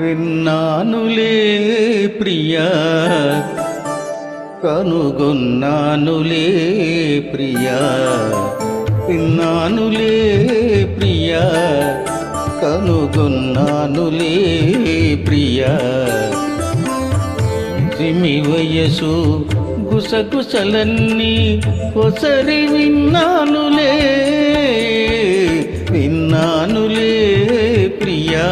విన్నానులే ప్రియా కనుగొన్నానులే ప్రియా. విన్నానులే కనుగొన్నానులే ప్రియా. సిమి వయసు గుసగుసలన్నీ ఒసరి విన్నానులే విన్నానులే ప్రియా.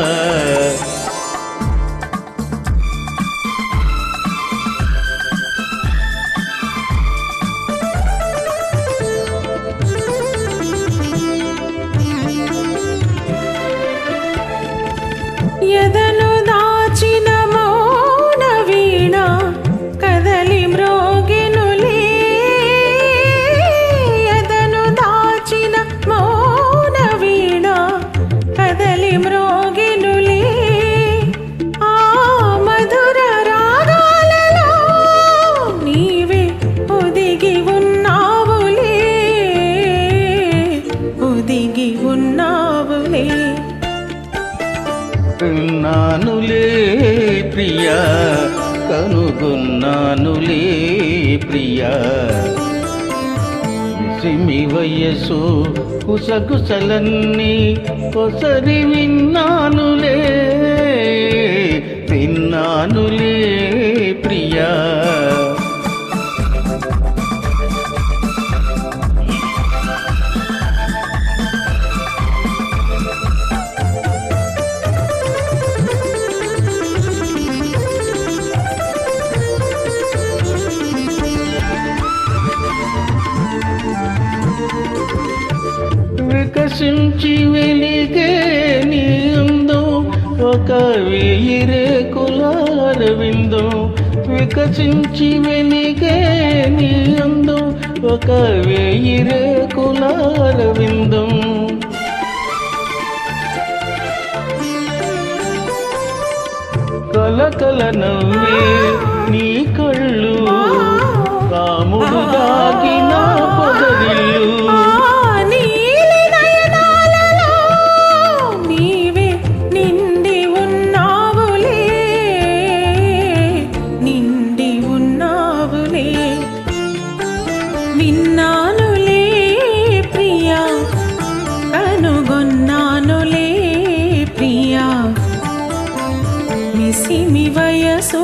విన్నానులే ప్రియా కనుగొన్నానులే ప్రియా. సిమి వయసు కుసకుసలన్నీ ఒసరి విన్నానులే విన్నానులే ప్రియా. దర్శించి వెలిగే నీ ఒక వెయ్యి రేకులార వికసించి వెలిగే నీ ఒక వెయ్యి రేకులార విందం కలకల నవ్వే నీ కళ్ళు వయసు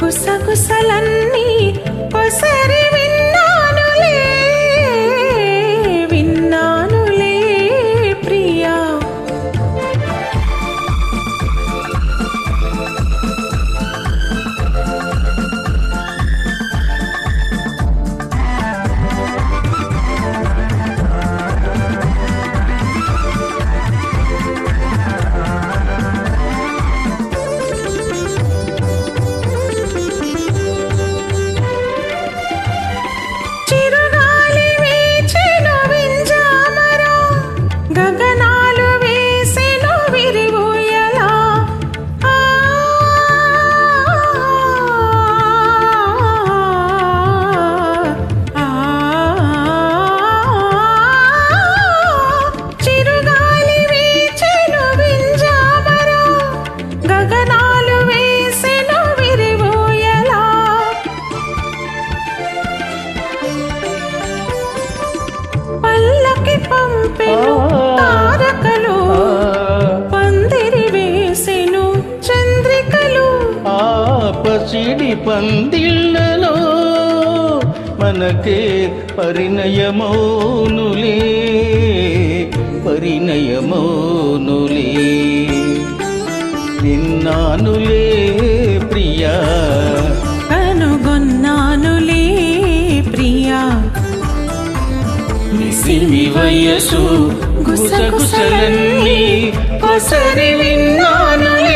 కుసకుసలన్నీ కొసరి పంపెను తారకలు పందిరి వేసెను చంద్రికలు. ఆ పసిడి పందిళ్ళలో మనకే పరిణయమౌనులే పరిణయమౌనులే. నిన్నానులే ప్రియా. సిమి వయసు గుసగుసలన్నీ పసరి విన్నానులే